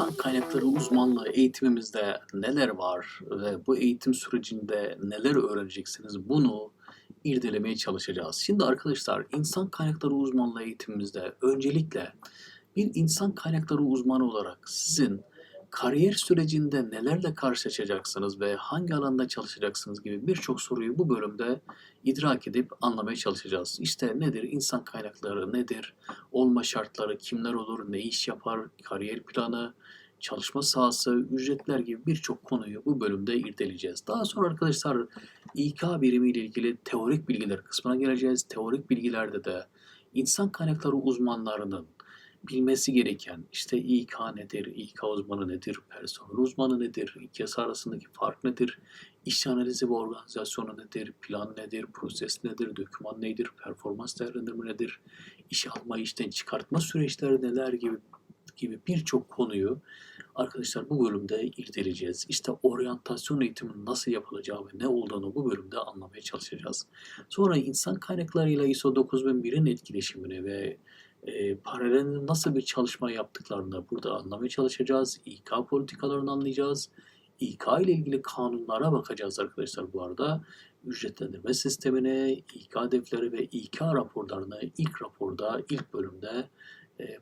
İnsan kaynakları uzmanlığı eğitimimizde neler var ve bu eğitim sürecinde neler öğreneceksiniz bunu irdelemeye çalışacağız. Şimdi arkadaşlar insan kaynakları uzmanlığı eğitimimizde öncelikle bir insan kaynakları uzmanı olarak sizin kariyer sürecinde nelerle karşılaşacaksınız ve hangi alanda çalışacaksınız gibi birçok soruyu bu bölümde idrak edip anlamaya çalışacağız. İşte nedir insan kaynakları, nedir olma şartları, kimler olur, ne iş yapar, kariyer planı, çalışma sahası, ücretler gibi birçok konuyu bu bölümde irdeleyeceğiz. Daha sonra arkadaşlar İK birimi ile ilgili teorik bilgiler kısmına geleceğiz. Teorik bilgilerde de insan kaynakları uzmanlarının bilmesi gereken işte İK nedir, İK uzmanı nedir, personel uzmanı nedir, ikisi arasındaki fark nedir, iş analizi ve organizasyonu nedir, plan nedir, proses nedir, doküman nedir, performans değerlendirme nedir, iş alma, işten çıkartma süreçleri neler gibi gibi birçok konuyu arkadaşlar bu bölümde irdeleyeceğiz. İşte oryantasyon eğitiminin nasıl yapılacağı ve ne olduğunu bu bölümde anlamaya çalışacağız. Sonra insan kaynaklarıyla ISO 9001'in etkileşimini ve e, paralel nasıl bir çalışma yaptıklarını burada anlamaya çalışacağız. İK politikalarını anlayacağız. İK ile ilgili kanunlara bakacağız arkadaşlar bu arada. Ücretlendirme sistemine, İK hedefleri ve İK raporlarını ilk raporda, ilk bölümde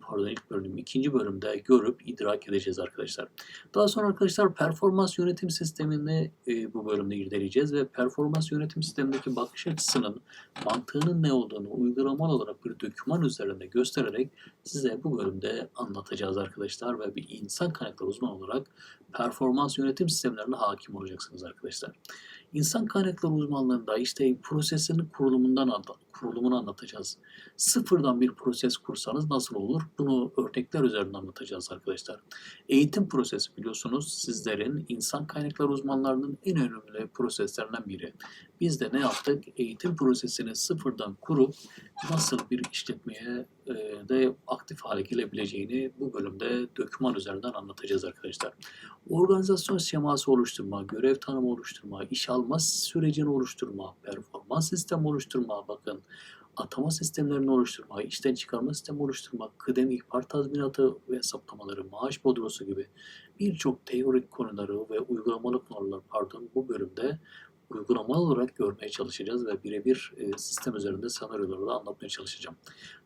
pardon ilk bölüm, ikinci bölümde görüp idrak edeceğiz arkadaşlar. Daha sonra arkadaşlar performans yönetim sistemini e, bu bölümde irdeleyeceğiz ve performans yönetim sistemindeki bakış açısının mantığının ne olduğunu uygulamalı olarak bir doküman üzerinde göstererek size bu bölümde anlatacağız arkadaşlar ve bir insan kaynakları uzmanı olarak performans yönetim sistemlerine hakim olacaksınız arkadaşlar. İnsan kaynakları uzmanlığında işte prosesin kurulumundan kurulumunu anlatacağız. Sıfırdan bir proses kursanız nasıl olur? Bunu örnekler üzerinden anlatacağız arkadaşlar. Eğitim prosesi biliyorsunuz sizlerin insan kaynakları uzmanlarının en önemli proseslerinden biri. Biz de ne yaptık? Eğitim prosesini sıfırdan kurup nasıl bir işletmeye e, de aktif hale gelebileceğini bu bölümde doküman üzerinden anlatacağız arkadaşlar. Organizasyon şeması oluşturma, görev tanımı oluşturma, iş alma sürecini oluşturma, performans sistemi oluşturma bakın atama sistemlerini oluşturma, işten çıkarma sistemi oluşturma, kıdem ihbar tazminatı ve hesaplamaları, maaş bodrosu gibi birçok teorik konuları ve uygulamalı konular pardon bu bölümde uygulamalı olarak görmeye çalışacağız ve birebir e, sistem üzerinde senaryoları anlatmaya çalışacağım.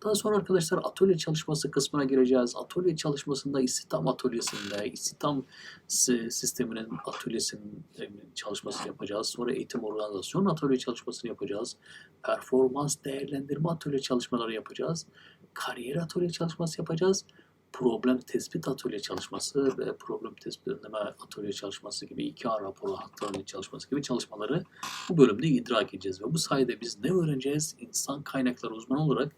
Daha sonra arkadaşlar atölye çalışması kısmına gireceğiz. Atölye çalışmasında istihdam atölyesinde, istihdam sisteminin atölyesinin e, çalışmasını yapacağız. Sonra eğitim organizasyon atölye çalışmasını yapacağız. Performans değerlendirme atölye çalışmaları yapacağız. Kariyer atölye çalışması yapacağız problem tespit atölye çalışması ve problem tespit önleme atölye çalışması gibi iki A raporu hatlarının çalışması gibi çalışmaları bu bölümde idrak edeceğiz. Ve bu sayede biz ne öğreneceğiz? İnsan kaynakları uzmanı olarak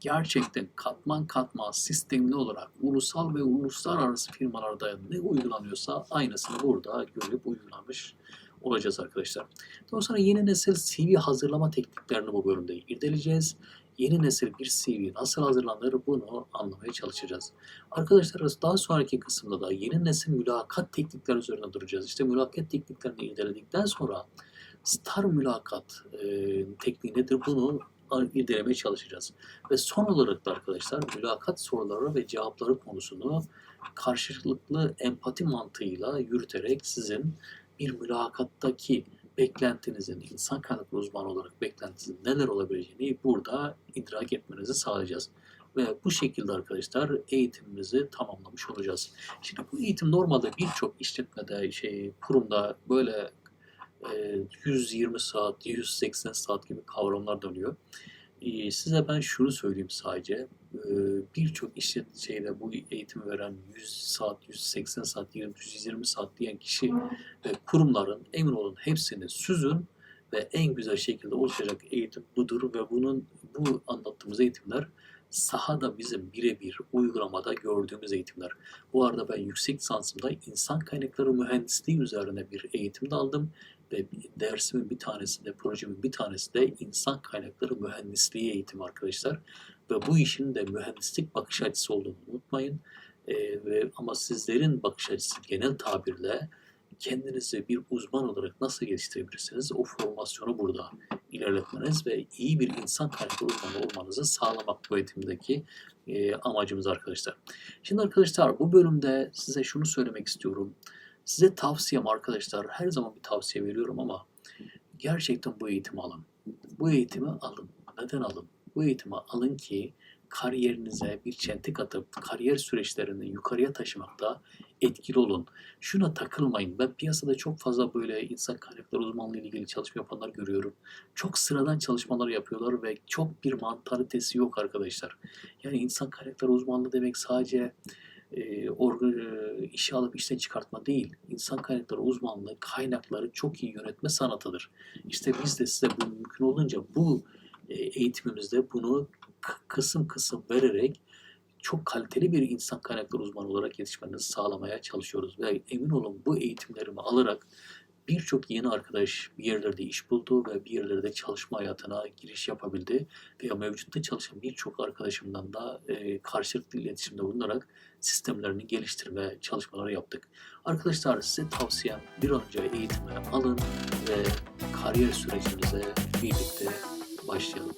gerçekten katman katman sistemli olarak ulusal ve uluslararası firmalarda ne uygulanıyorsa aynısını burada görüp uygulamış olacağız arkadaşlar. Sonra yeni nesil CV hazırlama tekniklerini bu bölümde irdeleyeceğiz yeni nesil bir CV nasıl hazırlanır bunu anlamaya çalışacağız. Arkadaşlar daha sonraki kısımda da yeni nesil mülakat teknikleri üzerine duracağız. İşte mülakat tekniklerini irdeledikten sonra star mülakat e, tekniği nedir bunu irdelemeye çalışacağız. Ve son olarak da arkadaşlar mülakat soruları ve cevapları konusunu karşılıklı empati mantığıyla yürüterek sizin bir mülakattaki beklentinizin, insan kaynaklı uzmanı olarak beklentinizin neler olabileceğini burada idrak etmenizi sağlayacağız. Ve bu şekilde arkadaşlar eğitimimizi tamamlamış olacağız. Şimdi bu eğitim normalde birçok işletmede, şey, kurumda böyle e, 120 saat, 180 saat gibi kavramlar dönüyor. Size ben şunu söyleyeyim sadece. Birçok işlet şeyde bu eğitimi veren 100 saat, 180 saat, 120 saat diyen kişi ve kurumların emin olun hepsini süzün ve en güzel şekilde oluşacak eğitim budur ve bunun bu anlattığımız eğitimler sahada bizim birebir uygulamada gördüğümüz eğitimler. Bu arada ben yüksek lisansımda insan kaynakları mühendisliği üzerine bir eğitim de aldım ve dersimin bir tanesinde, projemin bir tanesi de insan kaynakları mühendisliği eğitimi arkadaşlar. Ve bu işin de mühendislik bakış açısı olduğunu unutmayın. E, ve ama sizlerin bakış açısı genel tabirle kendinizi bir uzman olarak nasıl geliştirebilirsiniz? O formasyonu burada ilerletmeniz ve iyi bir insan kaynakları uzmanı olmanızı sağlamak bu eğitimdeki e, amacımız arkadaşlar. Şimdi arkadaşlar bu bölümde size şunu söylemek istiyorum. Size tavsiyem arkadaşlar her zaman bir tavsiye veriyorum ama gerçekten bu eğitimi alın. Bu eğitimi alın. Neden alın? Bu eğitimi alın ki kariyerinize bir çentik atıp kariyer süreçlerini yukarıya taşımakta etkili olun. Şuna takılmayın. Ben piyasada çok fazla böyle insan kaynakları uzmanlığı ile ilgili çalışma yapanlar görüyorum. Çok sıradan çalışmalar yapıyorlar ve çok bir mantalitesi yok arkadaşlar. Yani insan kaynakları uzmanlığı demek sadece e, orga- e, işe alıp işten çıkartma değil. İnsan kaynakları uzmanlığı kaynakları çok iyi yönetme sanatıdır. İşte biz de size bu mümkün olunca bu e, eğitimimizde bunu kısım kısım vererek çok kaliteli bir insan kaynakları uzmanı olarak yetişmenizi sağlamaya çalışıyoruz. Ve emin olun bu eğitimlerimi alarak birçok yeni arkadaş bir yerlerde iş buldu ve bir yerlerde çalışma hayatına giriş yapabildi. Veya mevcutta çalışan birçok arkadaşımdan da e, karşılıklı iletişimde bulunarak sistemlerini geliştirme çalışmaları yaptık. Arkadaşlar size tavsiyem bir an önce eğitime alın ve kariyer sürecinize birlikte başlayalım.